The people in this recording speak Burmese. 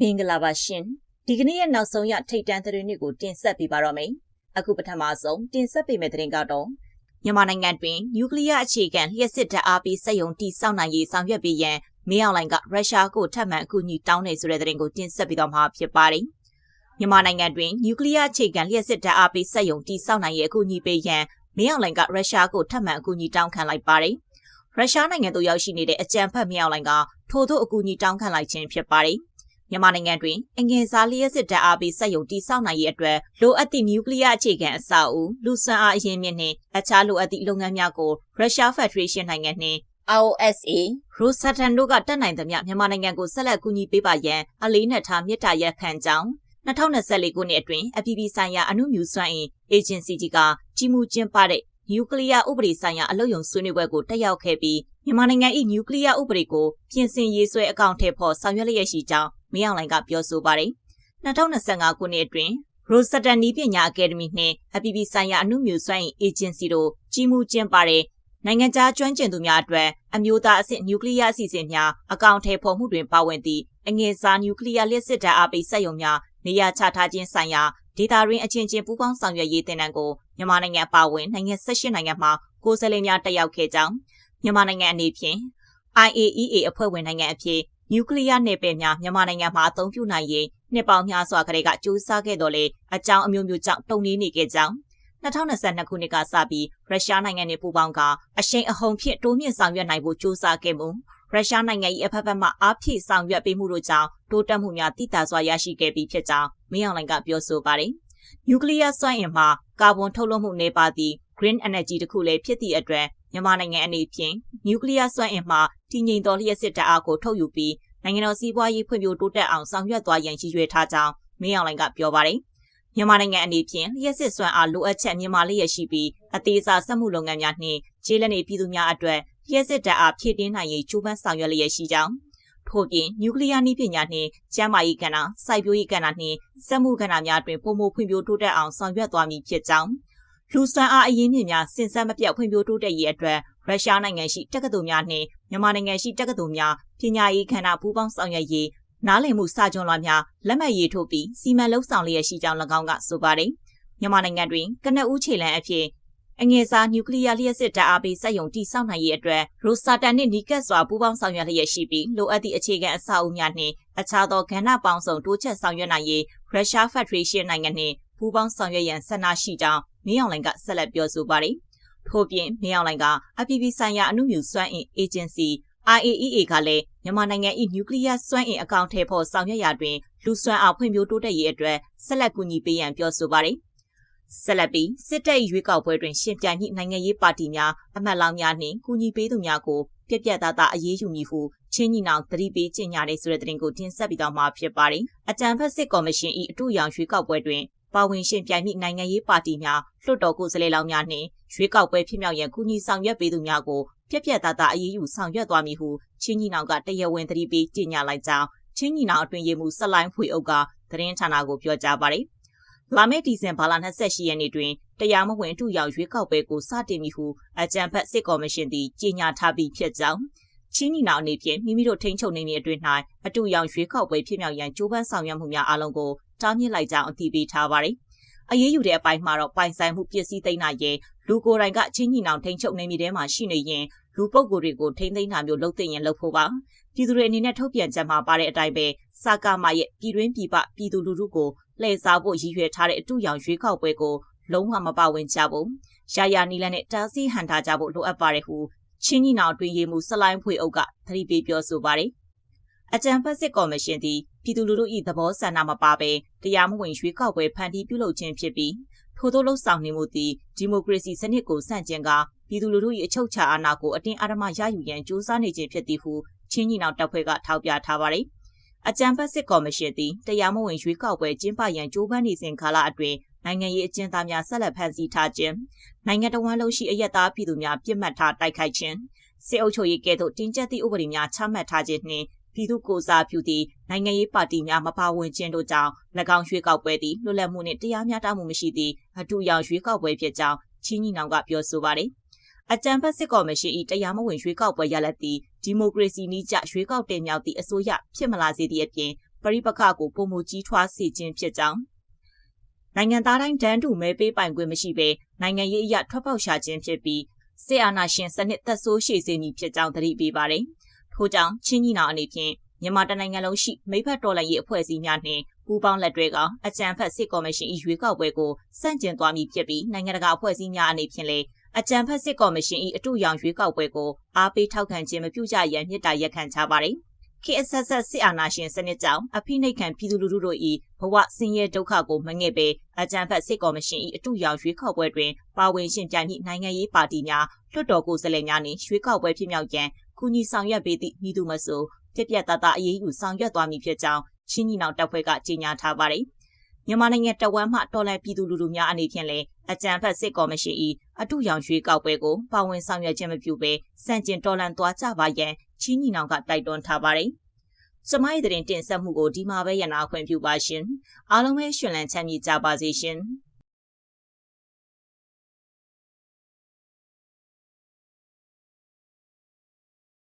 မင်္ဂလာပါရှင်ဒီကနေ့ရဲ့နောက်ဆုံးရထိတ်တန့်သတင်းတွေကိုတင်ဆက်ပေးပါတော့မယ်အခုပထမဆုံးတင်ဆက်ပေးမယ့်သတင်းကတော့မြန်မာနိုင်ငံတွင်နျူကလ িয়ার အခြေခံလျှက်စစ်တပ်အားပေးစက်ရုံတည်ဆောက်နိုင်ရေးဆောင်ရွက်ပေးရန်မင်းအောင်လှိုင်ကရုရှားကိုထပ်မံအကူအညီတောင်းနေဆိုတဲ့သတင်းကိုတင်ဆက်ပေးတော့မှာဖြစ်ပါတယ်မြန်မာနိုင်ငံတွင်နျူကလ িয়ার အခြေခံလျှက်စစ်တပ်အားပေးစက်ရုံတည်ဆောက်နိုင်ရေးအကူအညီပေးရန်မင်းအောင်လှိုင်ကရုရှားကိုထပ်မံအကူအညီတောင်းခံလိုက်ပါတယ်ရုရှားနိုင်ငံသို့ရောက်ရှိနေတဲ့အကြံဖတ်မြောက်လိုင်ကထို့သို့အကူအညီတောင်းခံလိုက်ခြင်းဖြစ်ပါတယ်။ မြန်မာနိုင်ငံတွင်အငယ်စားလျှက်စစ်တပ်အားပေးစက်ရုံတိစောက်နိုင်ရေးအတွက်လိုအပ်သည့်နျူကလ িয়ার အခြေခံအဆောက်အဦလူစွမ်းအားအရင်းမြစ်နှင့်အခြားလိုအပ်သည့်လုပ်ငန်းများကိုရုရှားဖက်ဒရေးရှင်းနိုင်ငံနှင့် ROSA ရိုဆတ်တန်တို့ကတက်နိုင်သမျှမြန်မာနိုင်ငံကိုဆက်လက်ကူညီပေးပါရန်အလေးနက်ထားမြစ်တာရက်ခံကြောင်း2024ခုနှစ်အတွင်းအပြည်ပြည်ဆိုင်ရာအမှုမြူစွမ်းအင် agency ကြီးကကြီးမှုကျင်းပတဲ့နျူကလ িয়ার ဥပဒေဆိုင်ရာအလုပ်ယုံဆွေးနွေးပွဲကိုတက်ရောက်ခဲ့ပြီးမြန်မာနိုင်ငံ၏နျူကလ িয়ার ဥပဒေကိုပြင်ဆင်ရေးဆွဲအကောင့်ထဲပေါ်ဆောင်ရွက်လျက်ရှိကြောင်း မင်းအောင်လှိုင်ကပြောဆိုပါတယ်။2025ခုနှစ်အတွင်းရိုစတန်နီးပညာအကယ်ဒမီနှင့်အပြည်ပြည်ဆိုင်ရာအမှုမြူစွမ်းအင်အေဂျင်စီတို့ကြီးမှုကျင်းပတဲ့နိုင်ငံခြားကျွမ်းကျင်သူများအတွက်အမျိုးသားအဆင့်နျူကလ িয়ার အစီအစဉ်များအကောင့်ထဲပေါ်မှုတွင်ပါဝင်သည့်အငယ်စားနျူကလ িয়ার လျှက်စစ်ဓာတ်အားပေးစက်ရုံများနေရာချထားခြင်းဆိုင်ရာဒေတာရင်းအချင်းချင်းပူးပေါင်းဆောင်ရွက်ရေးတင်နံကိုမြန်မာနိုင်ငံအပါအဝင်နိုင်ငံ18နိုင်ငံမှာကိုယ်စားလှယ်များတက်ရောက်ခဲ့ကြောင်းမြန်မာနိုင်ငံအနေဖြင့် IAEA အဖွဲ့ဝင်နိုင်ငံအဖြစ် နျူကလ িয়ারနယ်ပယ်များမြန်မာနိုင်ငံမှာအသုံးပြုနိုင်ရေးနှစ်ပေါင်းများစွာကလေးကကြိုးစားခဲ့တော်လေအကြောင်းအမျိုးမျိုးကြောင့်တုံ့နှေးနေခဲ့ကြောင်း2022ခုနှစ်ကစပြီးရုရှားနိုင်ငံနဲ့ပူးပေါင်းကအရှိန်အဟုန်ဖြင့်တိုးမြင့်ဆောင်ရွက်နိုင်ဖို့ကြိုးစားခဲ့မှုရုရှားနိုင်ငံ၏အဖက်ဖက်မှအားဖြည့်ဆောင်ရွက်ပေးမှုတို့ကြောင့်တိုးတက်မှုများတိတာစွာရရှိခဲ့ပြီးဖြစ်ကြောင်းမင်းအောင်လှိုင်ကပြောဆိုပါတယ်။နျူကလ িয়ার စွမ်းအင်မှာကာဗွန်ထုတ်လွှတ်မှုနေပါသည့် green energy တစ်ခုလည်းဖြစ်သည့်အတွက် မြန်မာနိုင်ငံအနေဖြင့်နျူကလ িয়ার စွမ်းအင်မှာတည်ငြိမ်သောလျှက်စစ်တပ်အားကိုထုတ်ယူပြီးနိုင်ငံတော်စီးပွားရေးဖွံ့ဖြိုးတိုးတက်အောင်ဆောင်ရွက်သွားရန်ရည်ရွယ်ထားကြောင်းမင်းအောင်လှိုင်ကပြောပါတယ်။မြန်မာနိုင်ငံအနေဖြင့်လျှက်စစ်စွမ်းအားလိုအပ်ချက်မြန်မာလျက်ရှိပြီးအသေးစားစက်မှုလုပ်ငန်းများနှင့်ခြေလက်နေပြည်သူများအတွက်လျှက်စစ်တပ်အားဖြည့်တင်းနိုင်ရေးကြိုးပမ်းဆောင်ရွက်လျက်ရှိကြောင်းထို့ပြင်နျူကလ িয়ার နည်းပညာနှင့်ကျန်းမာရေးကဏ္ဍ၊စိုက်ပျိုးရေးကဏ္ဍနှင့်စက်မှုကဏ္ဍများတွင်ပုံမဖွံ့ဖြိုးတိုးတက်အောင်ဆောင်ရွက်သွားမည်ဖြစ်ကြောင်း လူစွမ်းအားအရင်းမြစ်များစင်စက်မပြတ်ဖွံ့ဖြိုးတိုးတက်ရေးအတွက်ရုရှားနိုင်ငံရှိတက္ကသိုလ်များနှင့်မြန်မာနိုင်ငံရှိတက္ကသိုလ်များပညာရေးခန္ဓာပူးပေါင်းဆောင်ရွက်ရေးနားလည်မှုစာချုပ်လွှာများလက်မှတ်ရေးထိုးပြီးစီမံလုပ်ဆောင်လျက်ရှိကြောင်း၎င်းကဆိုပါတယ်။မြန်မာနိုင်ငံတွင်ကနအူးခြေလံအဖြစ်အငယ်စားနျူကလ িয়ার လျှက်စစ်ဓာတ်အားပေးစက်ရုံတည်ဆောက်နိုင်ရေးအတွက်ရိုစာတန်နှင့်နီကတ်စွာပူးပေါင်းဆောင်ရွက်လျက်ရှိပြီးလိုအပ်သည့်အခြေခံအဆောက်အဦများနှင့်အခြားသောကဏ္ဍပေါင်းစုံတိုးချက်ဆောင်ရွက်နိုင်ရေးရုရှားဖက်ဒရေးရှင်းနိုင်ငံနှင့်ပူးပေါင်းဆောင်ရွက်ရန်ဆန္ဒရှိကြောင်း မင်းအောင်လှိုင်ကဆက်လက်ပြောဆိုပါတယ်။ထို့ပြင်မင်းအောင်လှိုင်ကအပြည်ပြည်ဆိုင်ရာအမှုမြူစွမ်းအင်အေဂျင်စီ IAEA ကလည်းမြန်မာနိုင်ငံ၏နျူကလ িয়ার စွမ်းအင်အကောင့်ထဲပေါ်ဆောင်ရွက်ရာတွင်လူစွမ်းအားဖွံ့ဖြိုးတိုးတက်ရေးအတွက်ဆက်လက်ကူညီပေးရန်ပြောဆိုပါတယ်။ဆက်လက်ပြီးစစ်တပ်ရွေးကောက်ပွဲတွင်ရှင်ပြိုင်မှုနိုင်ငံရေးပါတီများအမတ်လောင်များနှင့်ကူညီပေးသူများကိုပြက်ပြက်သားသားအရေးယူမည်ဟုချင်းညီနောင်သတိပေးကြေညာတဲ့ဆိုတဲ့သတင်းကိုတင်ဆက်ပြီးတော့မှာဖြစ်ပါတယ်။အကြံဖက်စစ်ကော်မရှင်၏အထူးရောင်ရွေးကောက်ပွဲတွင် ပါဝင်ရှင်ပြိုင်မိနိုင်ငံရေးပါတီများလွှတ်တော်ကိုယ်စားလှယ်လောင်များနှင့်ရွေးကောက်ပွဲဖြစ်မြောက်ရန်ကူညီဆောင်ရွက်ပေးသူများကိုပြက်ပြက်သားသားအရေးယူဆောင်ရွက်သွားမည်ဟုချင်းညီနောင်ကတရားဝင်သတိပေးကြေညာလိုက်ကြောင်းချင်းညီနောင်အတွင်ရေးမှူးဆက်လိုင်းဖွေအုပ်ကသတင်းဌာနကိုပြောကြားပါတယ်။လာမယ့်ဒီဇင်ဘာလ28ရက်နေ့တွင်တရားမဝင်အထူရောက်ရွေးကောက်ပွဲကိုစတင်မည်ဟုအကြံဖက်စစ်ကော်မရှင်သည်ကြေညာထားပြီးဖြစ်ကြောင်းချင်းညီနောင်အနေဖြင့်မိမိတို့ထိန်းချုပ်နေမည်အတွင်၌အတူရောင်ရွေးကောက်ပွဲဖြစ်မြောက်ရန်ကြိုးပမ်းဆောင်ရွက်မှုများအလုံးကို တားမြစ်လိုက်ကြောင်းအသိပေးထားပါတယ်။အရေးယူတဲ့အပိုင်းမှာတော့ပိုင်ဆိုင်မှုပစ္စည်းသိမ်းနိုင်ရင်လူကိုယ်တိုင်ကချင်းညီနောင်ထိန်းချုပ်နေမည်ထဲမှာရှိနေရင်လူပုဂ္ဂိုလ်တွေကိုထိမ့်သိမ်းတာမျိုးလုပ်သိရင်လုပ်ဖို့ပါပြည်သူတွေအနေနဲ့ထုတ်ပြန်ချက်မှာပါတဲ့အတိုင်းပဲစာကာမရဲ့ပြည်တွင်းပြည်ပပြည်သူလူထုကိုလှည့်စားဖို့ရည်ရွယ်ထားတဲ့အတူရောင်ရွေးကောက်ပွဲကိုလုံးဝမပါဝင်ကြဘူးရာယာနီလန်နဲ့တားဆီးဟန်ထားကြဖို့လိုအပ်ပါတယ်ဟုချင်းညီနောင်တွင်ရေးမှုဆလိုင်းဖွေအုပ်ကသတိပေးပြောဆိုပါတယ် အကြံဖက်စစ်ကော်မရှင်သည်ပြည်သူလူထု၏သဘောဆန္ဒမပါဘဲတရားမဝင်ရွေးကောက်ပွဲဖန်တီးပြုလုပ်ခြင်းဖြစ်ပြီးထို့သောလှုပ်ဆောင်နေမှုသည်ဒီမိုကရေစီစနစ်ကိုဆန့်ကျင်ကာပြည်သူလူထု၏အချုပ်ချာအာဏာကိုအတင်းအဓမ္မရယူရန်ကြိုးစားနေခြင်းဖြစ်သည်ဟုချင်းညီနောင်တပ်ဖွဲ့ကထောက်ပြထားပါတယ်။အကြံဖက်စစ်ကော်မရှင်သည်တရားမဝင်ရွေးကောက်ပွဲကျင်းပရန်ကြိုးပမ်းနေစဉ်ကာလအတွင်းနိုင်ငံရေးအကျဉ်းသားများဆက်လက်ဖမ်းဆီးထားခြင်းနိုင်ငံတော်ဝန်လုံးရှိအယက်သားပြည်သူများပြစ်မှတ်ထားတိုက်ခိုက်ခြင်းစစ်အုပ်ချုပ်ရေးကဲ့သို့တင်းကျပ်သည့်ဥပဒေများချမှတ်ထားခြင်းနှင့် ပြည်သူကိုစားပြုသည့်နိုင်ငံရေးပါတီများမပါဝင်ခြင်းတို့ကြောင့်၎င်းရွေးကောက်ပွဲသည်လွတ်လပ်မှုနှင့်တရားမျှတမှုမရှိသည့်အထူးရောင်ရွေးကောက်ပွဲဖြစ်ကြောင်းချင်းညီနောင်ကပြောဆိုပါတယ်။အကြံဖက်စစ်ကော်မရှင်၏တရားမဝင်ရွေးကောက်ပွဲရလဒ်သည်ဒီမိုကရေစီနည်းကျရွေးကောက်တင်မြှောက်သည့်အစိုးရဖြစ်မလာစေသည့်အပြင်ဗပရိပခကိုပုံမူကြီးထွားစေခြင်းဖြစ်ကြောင်းနိုင်ငံသားတိုင်းတန်းတူမဲပေးပိုင်ခွင့်မရှိဘဲနိုင်ငံရေးအရထွက်ပေါက်ရှာခြင်းဖြစ်ပြီးစစ်အာဏာရှင်စနစ်သက်ဆိုးရှည်စေမည်ဖြစ်ကြောင်းသတိပေးပါတယ်။ ထို့ကြောင့်ချင်းညီနောင်အနေဖြင့်မြန်မာတနိုင်ငံလုံးရှိမိဖက်တော်လှန်ရေးအဖွဲ့အစည်းများနှင့်ပူးပေါင်းလက်တွဲကအကြံဖက်စစ်ကော်မရှင်၏ရွေးကောက်ပွဲကိုစန့်ကျင်သွားမည်ဖြစ်ပြီးနိုင်ငံတကာအဖွဲ့အစည်းများအနေဖြင့်လည်းအကြံဖက်စစ်ကော်မရှင်၏အတူရောင်ရွေးကောက်ပွဲကိုအားပေးထောက်ခံခြင်းမပြုကြရန်မြစ်တာရက်ခံချပါသည်။ KSS စစ်အာဏာရှင်စနစ်ကြောင့်အဖိနှိတ်ခံပြည်သူလူထုတို့၏ဘဝဆင်းရဲဒုက္ခကိုမငဲ့ပဲအကြံဖက်စစ်ကော်မရှင်၏အတူရောင်ရွေးကောက်ပွဲတွင်ပါဝင်ရှင်ပြိုင်သည့်နိုင်ငံရေးပါတီများလွှတ်တော်ကိုယ်စားလှယ်များနှင့်ရွေးကောက်ပွဲဖြစ်မြောက်ရန် ကူညီဆောင်ရွက်ပေးသည့်မိသူမဆိုပြက်ပြက်သားသားအရေးယူဆောင်ရွက်သွားမည်ဖြစ်ကြောင်းချင်းညီနောင်တပ်ဖွဲ့ကကြေညာထားပါတယ်။မြန်မာနိုင်ငံတဝမ်းမှတော်လှန်ပြည်သူလူထုများအနေဖြင့်လည်းအကြံဖက်စစ်ကော်မရှင်၏အတူရောင်ရွေးကောက်ပွဲကိုပါဝင်ဆောင်ရွက်ခြင်းမပြုဘဲစန့်ကျင်တော်လှန်သွားကြပါရန်ချင်းညီနောင်ကတိုက်တွန်းထားပါတယ်။ကျမရဲ့တင်တင်ဆက်မှုကိုဒီမှာပဲရနာခွင့်ပြုပါရှင်။အားလုံးပဲရှင်လန်းချမ်းမြေ့ကြပါစေရှင်။